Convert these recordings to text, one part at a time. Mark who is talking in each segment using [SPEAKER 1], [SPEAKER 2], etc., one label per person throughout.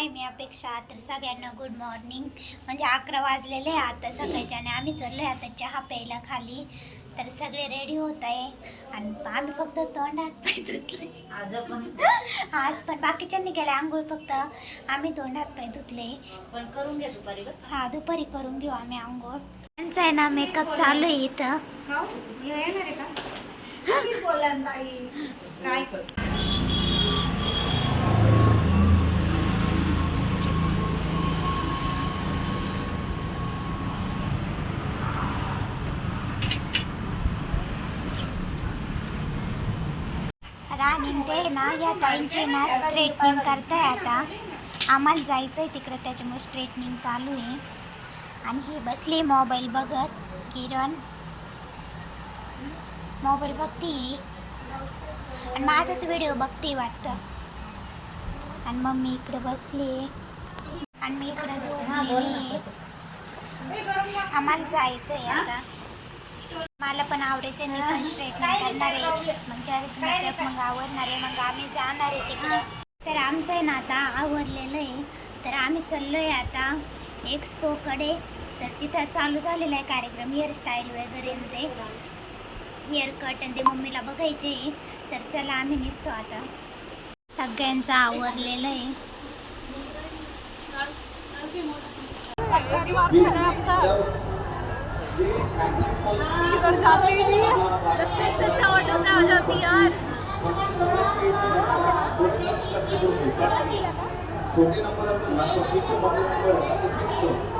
[SPEAKER 1] हाय मी अपेक्षा तर सगळ्यांना गुड मॉर्निंग म्हणजे अकरा वाजलेले आहे आता आणि आम्ही चाललो आहे आता चहा प्यायला खाली. तर सगळे रेडी होत आहे. आणि आम्ही फक्त तोंड हात पाय धुतले
[SPEAKER 2] आज पण
[SPEAKER 1] आज पण बाकीच्यांनी केलं आंघोळ फक्त. आम्ही तोंड हात पाय धुतले
[SPEAKER 2] पण करून घ्या दुपारी.
[SPEAKER 1] हा दुपारी करून घेऊ आम्ही आंघोळ. त्यांचा आहे ना मेकअप चालू आहे इथं. राणी ते ना या ताईंचे ना स्ट्रेटनिंग करताय आता. आम्हाला जायचं आहे तिकडे त्याच्यामुळे स्ट्रेटनिंग चालू आहे. आणि ही बसली मोबाईल बघत किरण. मोबाईल बघती? आणि माझाच व्हिडिओ बघते वाटतं. आणि मम्मी इकडे बसली आणि मी इकडे झोपलेली आम्हाला जायचं आहे आता. मला पण आवडायचं मी पण स्ट्रेट करणार आहे. मग ज्यावेळेस मेकअप मग आवडणार आहे. मग आम्ही जाणार आहे तिकडे. तर आमचं आहे ना आता आवरलेलं आहे. तर आम्ही चाललो आहे आता एक्सपोकडे तर तिथं चालू झालेला आहे कार्यक्रम हेअरस्टाईल वगैरे ते. हेअर कट आणि ते मम्मीला बघायचे तर चला आम्ही निघतो आता. सगळ्यांचं आवरलेलं आहे.
[SPEAKER 3] इधर जाते ही नहीं है। से अच्छा ऑटो से आ जाती यार।
[SPEAKER 4] छोटे नंबर असेल ना पच्चीसचे मोठे नंबर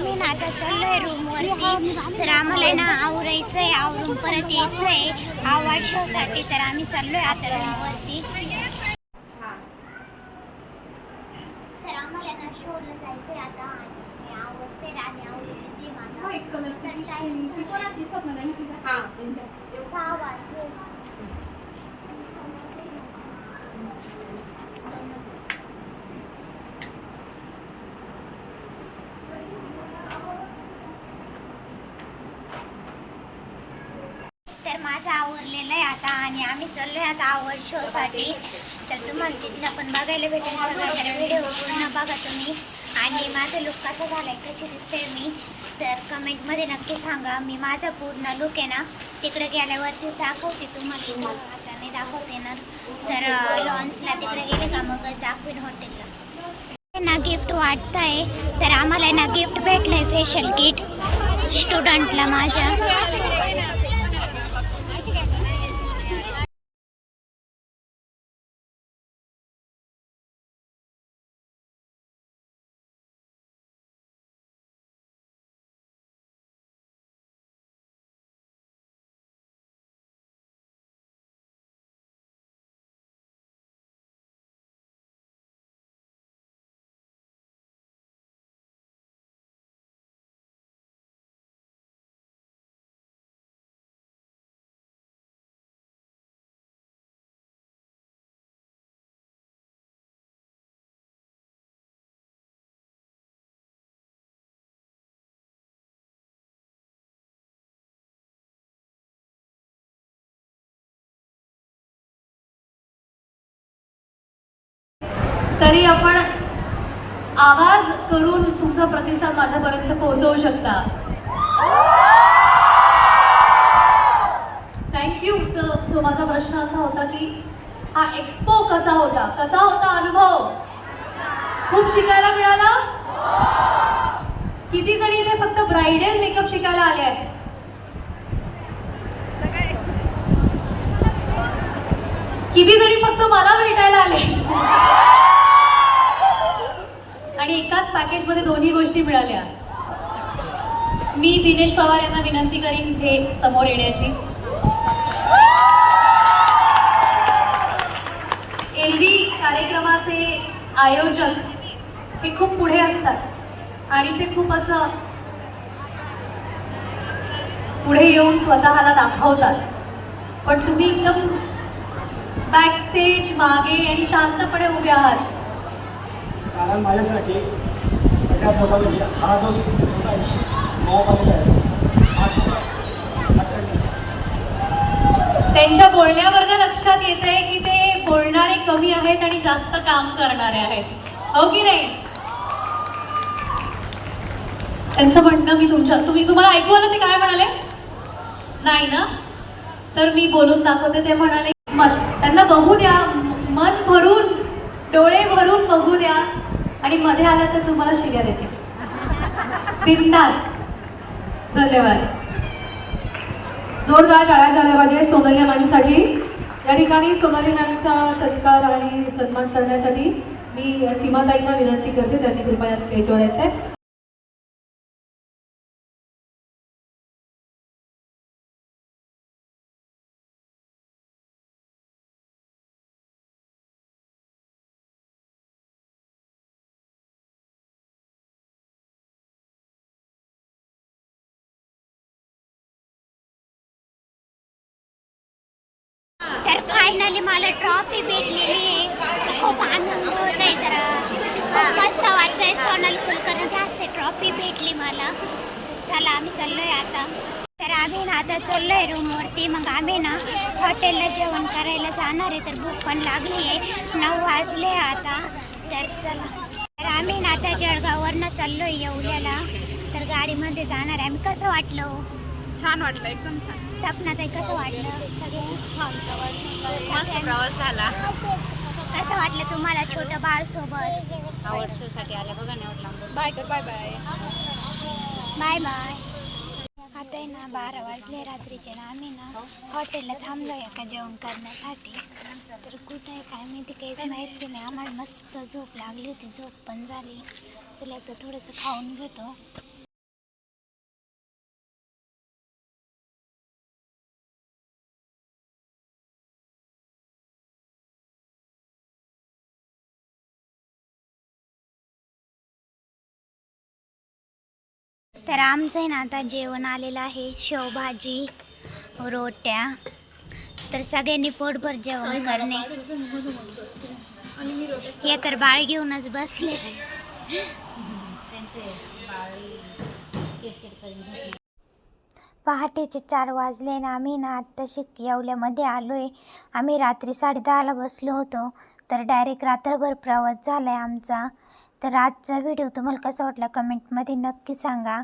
[SPEAKER 1] आम्ही ना आता चाललोय रूमवरती तर आम्हाला ना आवरायचं आहे आवरून परत यायचं आहे आवाज शोसाठी तर आम्ही चाललोय आता रूमवरती तर आम्हाला ना शोला जायचंय आता आणि मी आवडते आणि आवडते ती मला तर time झाला. सहा वाजले तर माझं आवरलेलं आहे आता आणि आम्ही चाललोय आता आवड शोसाठी तर तुम्हाला तिथलं पण बघायला भेटेल व्हिडिओ पूर्ण बघा तुम्ही. आणि माझं लुक कसं झालं आहे कशी दिसते मी तर कमेंटमध्ये नक्की सांगा. मी माझा पूर्ण लुक आहे ना तिकडे गेल्यावरतीच दाखवते तुम्हाला. आता नाही दाखवते ना. तर लॉन्सला तिकडे गेले का मगच दाखवीन हॉटेलला ना गिफ्ट वाटत आहे तर आम्हाला ना गिफ्ट भेटलंय फेशियल किट स्टुडंटला माझ्या.
[SPEAKER 3] तरी आपण आवाज करून तुमचा प्रतिसाद माझ्यापर्यंत पोहोचवू शकता. थँक्यू सो सो माझा प्रश्न असा होता की हा एक्सपो कसा होता? कसा होता अनुभव? खूप शिकायला मिळाला? किती जणी इथे फक्त ब्रायडल मेकअप शिकायला आले आहेत? किती जणी फक्त मला भेटायला आले? गोष्टी मिळाल्या. मी दिनेश पवार यांना विनंती करीन हे समोर येण्याची. एरवी कार्यक्रमाचे आयोजक हे खूप पुढे असतात आणि ते खूप असं पुढे येऊन स्वतःला दाखवतात. पण तुम्ही एकदम बॅक स्टेज मागे आणि शांतपणे उभे आहात.
[SPEAKER 5] कारण माझ्यासाठी सगळ्यात मोठा म्हणजे हा जो महापालिका आहे.
[SPEAKER 3] त्यांच्या बोलण्यावरनं लक्षात येत आहे की ते बोलणारे कमी आहेत आणि जास्त काम करणारे आहेत. हो की नाही? त्यांचं म्हणणं मी तुमच्या तुम्ही तुम्हाला ऐकू आलं ते काय म्हणाले? नाही ना? तर मी बोलून दाखवते. ते म्हणाले मस्त. त्यांना बघू द्या. मन भरून डोळे भरून बघू द्या. आणि मध्ये आलं तर तुम्हाला शिव्या देते. बिंदास. धन्यवाद.
[SPEAKER 6] जोरदार टाळ्या झाल्या पाहिजे सोनाली मॅमसाठी. या ठिकाणी सोनाली मॅमचा सत्कार आणि सन्मान करण्यासाठी मी सीमाताईंना विनंती करते त्यांनी कृपया स्टेजवर यायचं आहे
[SPEAKER 1] फायनली मला ट्रॉफी भेटलेली आहे. खूप आनंद होत आहे तर खूप मस्त वाटतंय. सोनल कुलकर्णी जास्त ट्रॉफी भेटली मला. चला आम्ही चाललोय आता. तर आम्ही ना आता चाललोय रूमवरती मग आम्ही ना हॉटेलला जेवण करायला जाणार आहे. तर भूक पण लागली आहे. नऊ वाजले आता. तर चला. तर आम्ही ना आता जळगाववरनं चाललोय येवल्याला तर गाडीमध्ये जाणार आहे. आम्ही कसं वाटलं हो?
[SPEAKER 7] छान वाटलं एकदम छान.
[SPEAKER 1] सपनाताई कसं वाटलं? सगळे
[SPEAKER 7] छान मस्त प्रवास झाला.
[SPEAKER 1] कसं वाटलं तुम्हाला छोटं बाळ सोबत?
[SPEAKER 2] आवड शो साठी आल्या बघा ना एवढं लांबून.
[SPEAKER 7] बाय कर बाय बाय.
[SPEAKER 1] Bye bye. आता आहे ना बारा वाजले रात्रीचे ना आम्ही ना हॉटेलला थांबलो आहे का जेवण करण्यासाठी. तर कुठं आहे काय माहिती काहीच माहिती नाही. आम्हाला मस्त झोप लागली होती झोप पण झाली. चला आता थोडंसं खाऊन घेतो. तर आमचं आहे ना आता जेवण आलेलं आहे शेवभाजी रोट्या. तर सगळ्यांनी पोटभर जेवण करणे. हे तर बाळ घेऊनच बसले. पहाटेचे चार वाजले ना आम्ही ना आत्ताशी येवल्यामध्ये आलो आहे आम्ही रात्री साडे दहाला बसलो होतो तर डायरेक्ट रात्रभर प्रवास झाला आहे आमचा. तर आजचा व्हिडिओ तुम्हाला कसा वाटला कमेंटमध्ये नक्की सांगा.